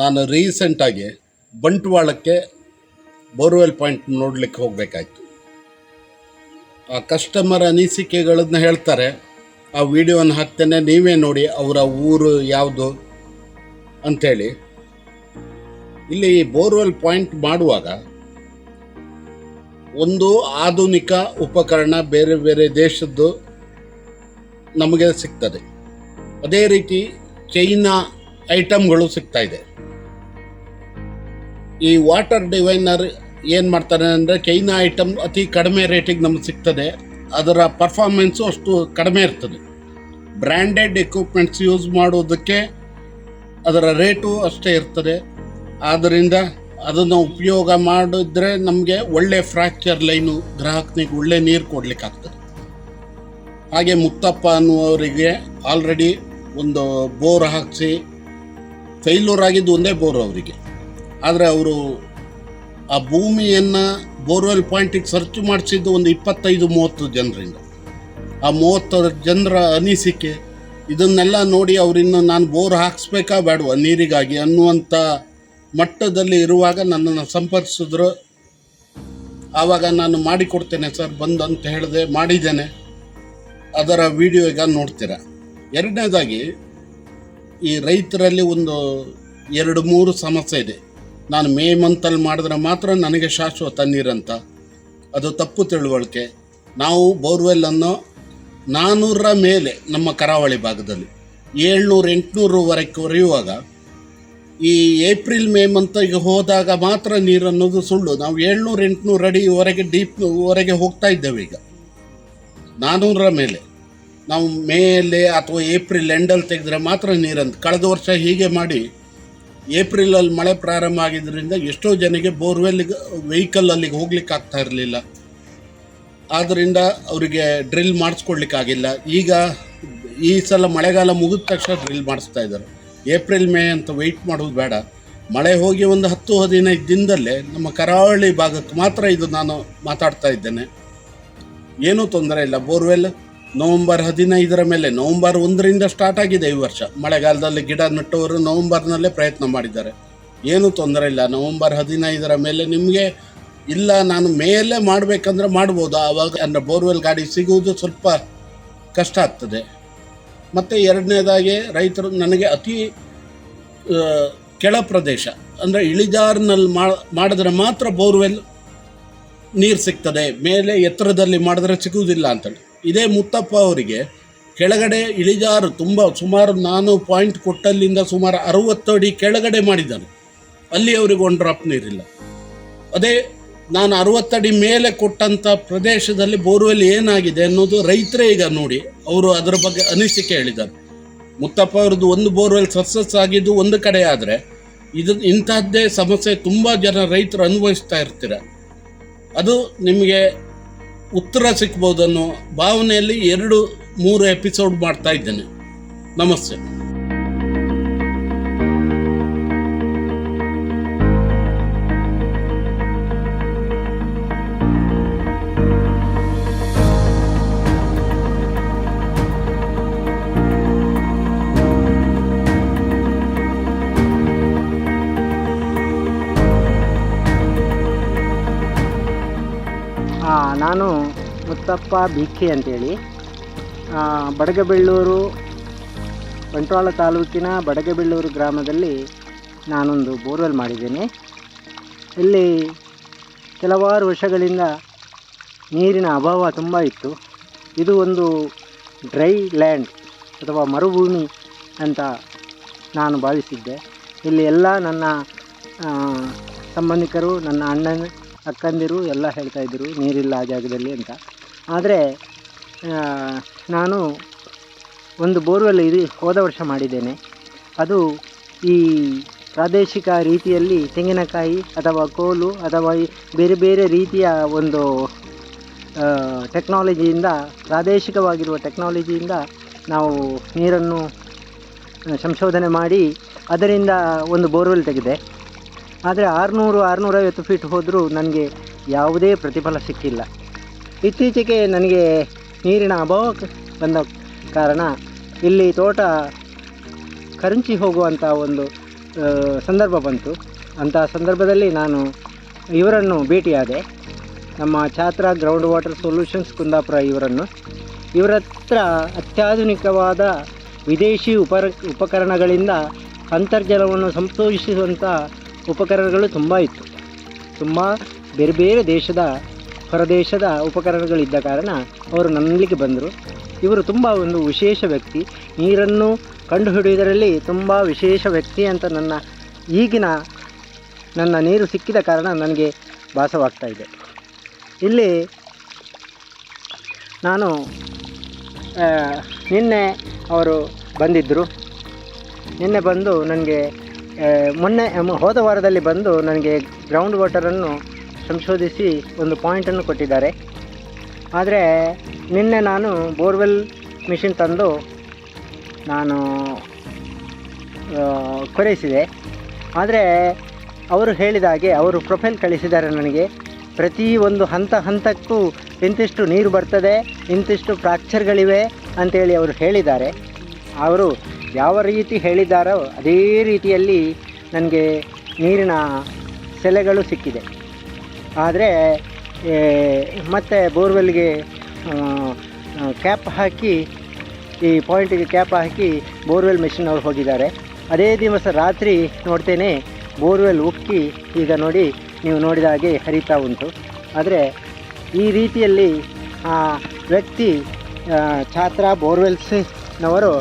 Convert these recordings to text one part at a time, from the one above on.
ನಾನು ರೀಸೆಂಟಾಗಿ ಬಂಟ್ವಾಳಕ್ಕೆ borewell point ನೋಡಲಿಕ್ಕೆ ಹೋಗಬೇಕಾಯ್ತು. ಆ ಕಸ್ಟಮರ್ ಅನಿಸಿಕೆಗಳನ್ನು ಹೇಳ್ತಾರೆ. ಆ ವಿಡಿಯೋನ ಹಾಕ್ತೇನೆ, ನೀವೇ ನೋಡಿ ಅವರ ಊರು ಯಾವುದು ಅಂಥೇಳಿ ಇಲ್ಲಿ ಬೋರ್ವೆಲ್ ಪಾಯಿಂಟ್ ಮಾಡುವಾಗ ಒಂದು ಆಧುನಿಕ ಉಪಕರಣ ಬೇರೆ ಬೇರೆ ದೇಶದ್ದು ನಮಗೆ ಸಿಗ್ತದೆ. ಅದೇ ರೀತಿ ಚೈನಾ ಐಟಮ್ಗಳು ಸಿಗ್ತಾ ಇದೆ. ಈ ವಾಟರ್ ಡಿವೈನರ್ ಏನು ಮಾಡ್ತಾರೆ ಅಂದರೆ ಕೈನ ಐಟಮ್ ಅತಿ ಕಡಿಮೆ ರೇಟಿಗೆ ನಮಗೆ ಸಿಗ್ತದೆ. ಅದರ ಪರ್ಫಾರ್ಮೆನ್ಸು ಅಷ್ಟು ಕಡಿಮೆ ಇರ್ತದೆ. ಬ್ರ್ಯಾಂಡೆಡ್ ಎಕ್ವಿಪ್ಮೆಂಟ್ಸ್ ಯೂಸ್ ಮಾಡೋದಕ್ಕೆ ಅದರ ರೇಟು ಅಷ್ಟೇ ಇರ್ತದೆ. ಆದ್ದರಿಂದ ಅದನ್ನು ಉಪಯೋಗ ಮಾಡಿದ್ರೆ ನಮಗೆ ಒಳ್ಳೆ ಫ್ರ್ಯಾಕ್ಚರ್ ಲೈನು ಗ್ರಾಹಕನಿಗೆ ಒಳ್ಳೆ ನೀರು ಕೊಡಲಿಕ್ಕಾಗ್ತದೆ. ಹಾಗೆ ಮುತ್ತಪ್ಪ ಅನ್ನುವರಿಗೆ ಆಲ್ರೆಡಿ ಒಂದು ಬೋರ್ ಹಾಕಿಸಿ ಫೈಲೂರ್ ಆಗಿದ್ದು ಒಂದೇ ಬೋರ್ ಅವರಿಗೆ. ಆದರೆ ಅವರು ಆ ಭೂಮಿಯನ್ನು ಬೋರ್ವೆಲ್ ಪಾಯಿಂಟಿಗೆ ಸರ್ಚ್ ಮಾಡಿಸಿದ್ದು ಒಂದು ಇಪ್ಪತ್ತೈದು ಮೂವತ್ತು ಜನರಿಂದ. ಆ ಮೂವತ್ತು ಜನರ ಅನಿಸಿಕೆ, ಇದನ್ನೆಲ್ಲ ನೋಡಿ ಅವರಿನ್ನು ನಾನು ಬೋರ್ ಹಾಕಿಸ್ಬೇಕಾ ಬೇಡವಾ ನೀರಿಗಾಗಿ ಅನ್ನುವಂಥ ಮಟ್ಟದಲ್ಲಿ ಇರುವಾಗ ನನ್ನನ್ನು ಸಂಪರ್ಕಿಸಿದ್ರು. ಆವಾಗ ನಾನು ಮಾಡಿಕೊಡ್ತೇನೆ ಸರ್, ಬಂದು ಅಂತ ಹೇಳಿದೆ, ಮಾಡಿದ್ದೇನೆ. ಅದರ ವಿಡಿಯೋ ಈಗ ನೋಡ್ತೀರಾ. ಎರಡನೇದಾಗಿ ಈ ರೈತರಲ್ಲಿ ಒಂದು ಎರಡು ಮೂರು ಸಮಸ್ಯೆ ಇದೆ. ನಾನು ಮೇ ಮಂತಲ್ಲಿ ಮಾಡಿದ್ರೆ ಮಾತ್ರ ನನಗೆ ಶಾಶ್ವತ ನೀರಂತ ಅದು ತಪ್ಪು ತಿಳುವಳಿಕೆ. ನಾವು ಬೋರ್ವೆಲ್ಲನ್ನು ನಾನ್ನೂರರ ಮೇಲೆ ನಮ್ಮ ಕರಾವಳಿ ಭಾಗದಲ್ಲಿ ಏಳ್ನೂರು ಎಂಟುನೂರವರೆಗೆ ಕೊರೆಯುವಾಗ ಈ ಏಪ್ರಿಲ್ ಮೇ ಮಂತಿಗೆ ಹೋದಾಗ ಮಾತ್ರ ನೀರನ್ನೋದು ಸುಳ್ಳು. ನಾವು ಏಳ್ನೂರು ಎಂಟುನೂರು ಅಡಿವರೆಗೆ ಡೀಪ್ ವರೆಗೆ ಹೋಗ್ತಾ ಇದ್ದೇವೆ ಈಗ. ನಾನ್ನೂರರ ಮೇಲೆ. ನಾವು ಮೇಯಲ್ಲಿ ಅಥವಾ ಏಪ್ರಿಲ್ ಎಂಡಲ್ಲಿ ತೆಗೆದ್ರೆ ಮಾತ್ರ ನೀರಂತ ಕಳೆದ ವರ್ಷ ಹೀಗೆ ಮಾಡಿ ಏಪ್ರಿಲಲ್ಲಿ ಮಳೆ ಪ್ರಾರಂಭ ಆಗಿದ್ದರಿಂದ ಎಷ್ಟೋ ಜನಕ್ಕೆ ಬೋರ್ವೆಲ್ಗೆ ವೆಹಿಕಲ್ ಅಲ್ಲಿಗೆ ಹೋಗ್ಲಿಕ್ಕೆ ಆಗ್ತಾ ಇರಲಿಲ್ಲ. ಆದ್ದರಿಂದ ಅವರಿಗೆ ಡ್ರಿಲ್ ಮಾಡಿಸ್ಕೊಡ್ಲಿಕ್ಕಾಗಿಲ್ಲ ಈಗ ಈ ಸಲ ಮಳೆಗಾಲ ಮುಗಿದ ತಕ್ಷಣ ಡ್ರಿಲ್ ಮಾಡಿಸ್ತಾ ಇದ್ದಾರೆ. ಏಪ್ರಿಲ್, ಮೇ ಅಂತ ವೆಯ್ಟ್ ಮಾಡೋದು ಬೇಡ. ಮಳೆ ಹೋಗಿ ಒಂದು ಹತ್ತು ಹದಿನೈದು ದಿನದಲ್ಲೇ ನಮ್ಮ ಕರಾವಳಿ ಭಾಗಕ್ಕೆ ಮಾತ್ರ ಇದು ನಾನು ಮಾತಾಡ್ತಾ ಇದ್ದೇನೆ. ಏನೂ ತೊಂದರೆ ಇಲ್ಲ. ಬೋರ್ವೆಲ್ ನವಂಬರ್ ಹದಿನೈದರ ಮೇಲೆ, ನವಂಬರ್ ಒಂದರಿಂದ ಸ್ಟಾರ್ಟ್ ಆಗಿದೆ ಈ ವರ್ಷ. ಮಳೆಗಾಲದಲ್ಲಿ ಗಿಡ ನೆಟ್ಟವರು ನವಂಬರ್ನಲ್ಲೇ ಪ್ರಯತ್ನ ಮಾಡಿದ್ದಾರೆ. ಏನೂ ತೊಂದರೆ ಇಲ್ಲ. ನವಂಬರ್ ಹದಿನೈದರ ಮೇಲೆ ನಿಮಗೆ ಇಲ್ಲ, ನಾನು ಮೇಲೆ ಮಾಡಬೇಕಂದ್ರೆ ಮಾಡ್ಬೋದು. ಆವಾಗ ಅಂದರೆ ಬೋರ್ವೆಲ್ ಗಾಡಿ ಸಿಗುವುದು ಸ್ವಲ್ಪ ಕಷ್ಟ ಆಗ್ತದೆ. ಮತ್ತು ಎರಡನೇದಾಗಿ ರೈತರು ನನಗೆ ಅತಿ ಕೆಳ ಪ್ರದೇಶ, ಅಂದರೆ ಇಳಿಜಾರಿನಲ್ಲಿ ಮಾಡಿದ್ರೆ ಮಾತ್ರ ಬೋರ್ವೆಲ್ ನೀರು ಸಿಗ್ತದೆ. ಮೇಲೆ ಎತ್ತರದಲ್ಲಿ ಮಾಡಿದ್ರೆ ಸಿಗುವುದಿಲ್ಲ ಅಂತೇಳಿ. ಇದೇ ಮುತ್ತಪ್ಪ ಅವರಿಗೆ ಕೆಳಗಡೆ ಇಳಿಜಾರು ತುಂಬ ಸುಮಾರು ನಾನು ಪಾಯಿಂಟ್ ಕೊಟ್ಟಲ್ಲಿಂದ ಸುಮಾರು ಅರುವತ್ತು ಅಡಿ ಕೆಳಗಡೆ ಮಾಡಿದ್ದಾನೆ. ಅಲ್ಲಿ ಅವರಿಗೆ ಒಂದು ಡ್ರಾಪ್ ನೀರಿಲ್ಲ. ಅದೇ ನಾನು ಅರವತ್ತಡಿ ಮೇಲೆ ಕೊಟ್ಟಂಥ ಪ್ರದೇಶದಲ್ಲಿ ಬೋರ್ವೆಲ್ ಏನಾಗಿದೆ ಅನ್ನೋದು ರೈತರೇ ಈಗ ನೋಡಿ, ಅವರು ಅದರ ಬಗ್ಗೆ ಅನಿಸಿಕೆ ಹೇಳಿದ್ದಾರೆ. ಮುತ್ತಪ್ಪ ಅವ್ರದ್ದು ಒಂದು ಬೋರ್ವೆಲ್ ಸಕ್ಸಸ್ ಆಗಿದ್ದು ಒಂದು ಕಡೆ ಆದರೆ, ಇದು ಇಂಥದ್ದೇ ಸಮಸ್ಯೆ ತುಂಬ ಜನ ರೈತರು ಅನುಭವಿಸ್ತಾ ಇರ್ತೀರ. ಅದು ನಿಮಗೆ ಉತ್ತರ ಸಿಗ್ಬೋದು ಅನ್ನೋ ಭಾವನೆಯಲ್ಲಿ ಎರಡು ಮೂರು ಎಪಿಸೋಡ್ ಮಾಡ್ತಾ ಇದ್ದೇನೆ. ನಮಸ್ತೆ. ಮುತ್ತಪ್ಪ ಬಿಕ್ಕಿ ಅಂತೇಳಿ. ಬಡಗಬೆಳ್ಳೂರು, ಬಂಟ್ವಾಳ ತಾಲೂಕಿನ ಬಡಗಬೆಳ್ಳೂರು ಗ್ರಾಮದಲ್ಲಿ ನಾನೊಂದು ಬೋರ್ವೆಲ್ ಮಾಡಿದ್ದೇನೆ. ಇಲ್ಲಿ ಕೆಲವಾರು ವರ್ಷಗಳಿಂದ ನೀರಿನ ಅಭಾವ ತುಂಬ ಇತ್ತು. ಇದು ಒಂದು ಡ್ರೈ ಲ್ಯಾಂಡ್ ಅಥವಾ ಮರುಭೂಮಿ ಅಂತ ನಾನು ಭಾವಿಸಿದ್ದೆ. ಇಲ್ಲಿ ಎಲ್ಲ ನನ್ನ ಸಂಬಂಧಿಕರು, ನನ್ನ ಅಣ್ಣನ, ಅಕ್ಕಂದಿರು ಎಲ್ಲ ಹೇಳ್ತಾಯಿದ್ರು ನೀರಿಲ್ಲ ಆ ಜಾಗದಲ್ಲಿ ಅಂತ. ಆದರೆ ನಾನು ಒಂದು ಬೋರ್ವೆಲ್ ಇದು ಹೋದ ವರ್ಷ ಮಾಡಿದ್ದೇನೆ. ಅದು ಈ ಪ್ರಾದೇಶಿಕ ರೀತಿಯಲ್ಲಿ ತೆಂಗಿನಕಾಯಿ ಅಥವಾ ಕೋಲು ಅಥವಾ ಈ ಬೇರೆ ಬೇರೆ ರೀತಿಯ ಒಂದು ಟೆಕ್ನಾಲಜಿಯಿಂದ, ಪ್ರಾದೇಶಿಕವಾಗಿರುವ ಟೆಕ್ನಾಲಜಿಯಿಂದ ನಾವು ನೀರನ್ನು ಸಂಶೋಧನೆ ಮಾಡಿ ಅದರಿಂದ ಒಂದು ಬೋರ್ವೆಲ್ ತೆಗೆದೆ. ಆದರೆ ಆರುನೂರು, ಆರುನೂರೈವತ್ತು ಫೀಟ್ ಹೋದರೂ ನನಗೆ ಯಾವುದೇ ಪ್ರತಿಫಲ ಸಿಕ್ಕಿಲ್ಲ. ಇತ್ತೀಚೆಗೆ ನನಗೆ ನೀರಿನ ಅಭಾವ ಬಂದ ಕಾರಣ ಇಲ್ಲಿ ತೋಟ ಕರಂಚಿ ಹೋಗುವಂಥ ಒಂದು ಸಂದರ್ಭ ಬಂತು. ಅಂತಹ ಸಂದರ್ಭದಲ್ಲಿ ನಾನು ಇವರನ್ನು ಭೇಟಿಯಾದೆ. ನಮ್ಮ Chatra ground water solutions Kundapura ಇವರನ್ನು. ಇವರ ಹತ್ರ ಅತ್ಯಾಧುನಿಕವಾದ ವಿದೇಶಿ ಉಪರ, ಉಪಕರಣಗಳಿಂದ ಅಂತರ್ಜಲವನ್ನು ಸಂತೋಷಿಸುವಂಥ ಉಪಕರಣಗಳು ತುಂಬ ಇತ್ತು. ತುಂಬ ಬೇರೆ ಬೇರೆ ದೇಶದ ಹೊರದೇಶದ ಉಪಕರಣಗಳಿದ್ದ ಕಾರಣ ಅವರು ನನ್ನಲ್ಲಿಗೆ ಬಂದರು. ಇವರು ತುಂಬ ಒಂದು ವಿಶೇಷ ವ್ಯಕ್ತಿ. ನೀರನ್ನು ಕಂಡುಹಿಡಿಯುವುದರಲ್ಲಿ ತುಂಬ ವಿಶೇಷ ವ್ಯಕ್ತಿ ಅಂತ ನನ್ನ ಈಗಿನ ನನ್ನ ನೀರು ಸಿಕ್ಕಿದ ಕಾರಣ ನನಗೆ ಭಾಸವಾಗ್ತಾ ಇದೆ. ಇಲ್ಲಿ ನಾನು ನಿನ್ನೆ ಅವರು ಬಂದಿದ್ದರು. ನಿನ್ನೆ ಬಂದು ನನಗೆ ಮೊನ್ನೆ ಹೋದ ವಾರದಲ್ಲಿ ಬಂದು ನನಗೆ ಗ್ರೌಂಡ್ ವಾಟರನ್ನು ಸಂಶೋಧಿಸಿ ಒಂದು ಪಾಯಿಂಟನ್ನು ಕೊಟ್ಟಿದ್ದಾರೆ. ಆದರೆ ನಿನ್ನೆ ನಾನು ಬೋರ್ವೆಲ್ ಮಿಷಿನ್ ತಂದು ನಾನು ಕೊರೈಸಿದೆ. ಆದರೆ ಅವರು ಹೇಳಿದ ಹಾಗೆ ಅವರು ಪ್ರೊಫೈಲ್ ಕಳಿಸಿದ್ದಾರೆ ನನಗೆ. ಪ್ರತಿ ಒಂದು ಹಂತ ಹಂತಕ್ಕೂ ಇಂತಿಷ್ಟು ನೀರು ಬರ್ತದೆ, ಇಂತಿಷ್ಟು ಫ್ರಾಕ್ಚರ್ಗಳಿವೆ ಅಂತೇಳಿ ಅವರು ಹೇಳಿದ್ದಾರೆ. ಅವರು ಯಾವ ರೀತಿ ಹೇಳಿದ್ದಾರೋ ಅದೇ ರೀತಿಯಲ್ಲಿ ನನಗೆ ನೀರಿನ ಸೆಲೆಗಳು ಸಿಕ್ಕಿದೆ. ಆದರೆ ಮತ್ತೆ ಬೋರ್ವೆಲ್ಗೆ ಕ್ಯಾಪ್ ಹಾಕಿ, ಈ ಪಾಯಿಂಟಿಗೆ ಕ್ಯಾಪ್ ಹಾಕಿ ಬೋರ್ವೆಲ್ ಮೆಷಿನ್ ಅವ್ರು ಹೋಗಿದ್ದಾರೆ. ಅದೇ ದಿವಸ ರಾತ್ರಿ ನೋಡ್ತೇನೆ, ಬೋರ್ವೆಲ್ ಉಕ್ಕಿ ಈಗ ನೋಡಿ ನೀವು ನೋಡಿದ ಹಾಗೆ ಹರಿತಾ ಉಂಟು. ಆದರೆ, ಈ ರೀತಿಯಲ್ಲಿ, ಆ, ವ್ಯಕ್ತಿ ಛಾತ್ರ ಬೋರ್ವೆಲ್ಸ್ನವರು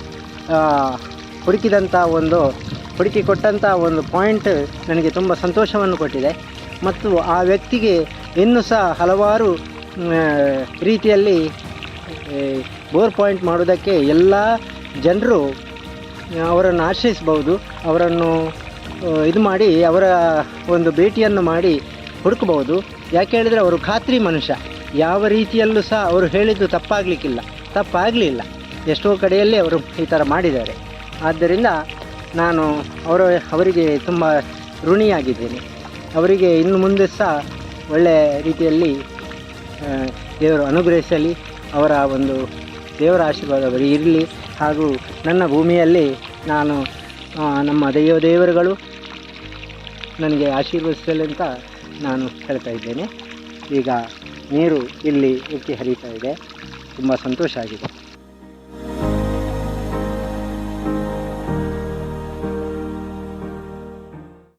ಹುಡುಕಿದಂಥ ಒಂದು, ಹುಡುಕಿ ಕೊಟ್ಟಂಥ ಒಂದು ಪಾಯಿಂಟ್ ನನಗೆ ತುಂಬ ಸಂತೋಷವನ್ನು ಕೊಟ್ಟಿದೆ. ಮತ್ತು ಆ ವ್ಯಕ್ತಿಗೆ ಇನ್ನೂ ಸಹ ಹಲವಾರು ರೀತಿಯಲ್ಲಿ ಬೋರ್ ಪಾಯಿಂಟ್ ಮಾಡೋದಕ್ಕೆ ಎಲ್ಲ ಜನರು ಅವರನ್ನು ಆಶ್ರಯಿಸ್ಬೋದು ಅವರನ್ನು ಇದು ಮಾಡಿ, ಅವರ ಒಂದು ಭೇಟಿಯನ್ನು ಮಾಡಿ ಹುಡುಕಬಹುದು. ಯಾಕೆ ಹೇಳಿದರೆ ಅವರು ಖಾತ್ರಿ ಮನುಷ್ಯ. ಯಾವ ರೀತಿಯಲ್ಲೂ ಸಹ ಅವರು ಹೇಳಿದ್ದು ತಪ್ಪಾಗಲಿಕ್ಕಿಲ್ಲ, ತಪ್ಪಾಗಲಿಲ್ಲ. ಎಷ್ಟೋ ಕಡೆಯಲ್ಲಿ ಅವರು ಈ ಥರ ಮಾಡಿದ್ದಾರೆ. ಆದ್ದರಿಂದ ನಾನು ಅವರ, ಅವರಿಗೆ ತುಂಬ ಋಣಿಯಾಗಿದ್ದೇನೆ. ಅವರಿಗೆ ಇನ್ನು ಮುಂದೆ ಸಹ ಒಳ್ಳೆಯ ರೀತಿಯಲ್ಲಿ ದೇವರು ಅನುಗ್ರಹಿಸಲಿ, ಅವರ ಒಂದು ದೇವರ ಆಶೀರ್ವಾದ ಅವರಿಗೆ ಇರಲಿ. ಹಾಗೂ ನನ್ನ ಭೂಮಿಯಲ್ಲಿ ನಾನು ನಮ್ಮ ದೈವ ದೇವರುಗಳು ನನಗೆ ಆಶೀರ್ವದಿಸಲಿ ಅಂತ ನಾನು ಹೇಳ್ತಾ ಇದ್ದೇನೆ. ಈಗ ನೀರು ಇಲ್ಲಿ ಉಕ್ಕಿ ಹರಿತಾ ಇದೆ. ತುಂಬ ಸಂತೋಷ ಆಗಿದೆ.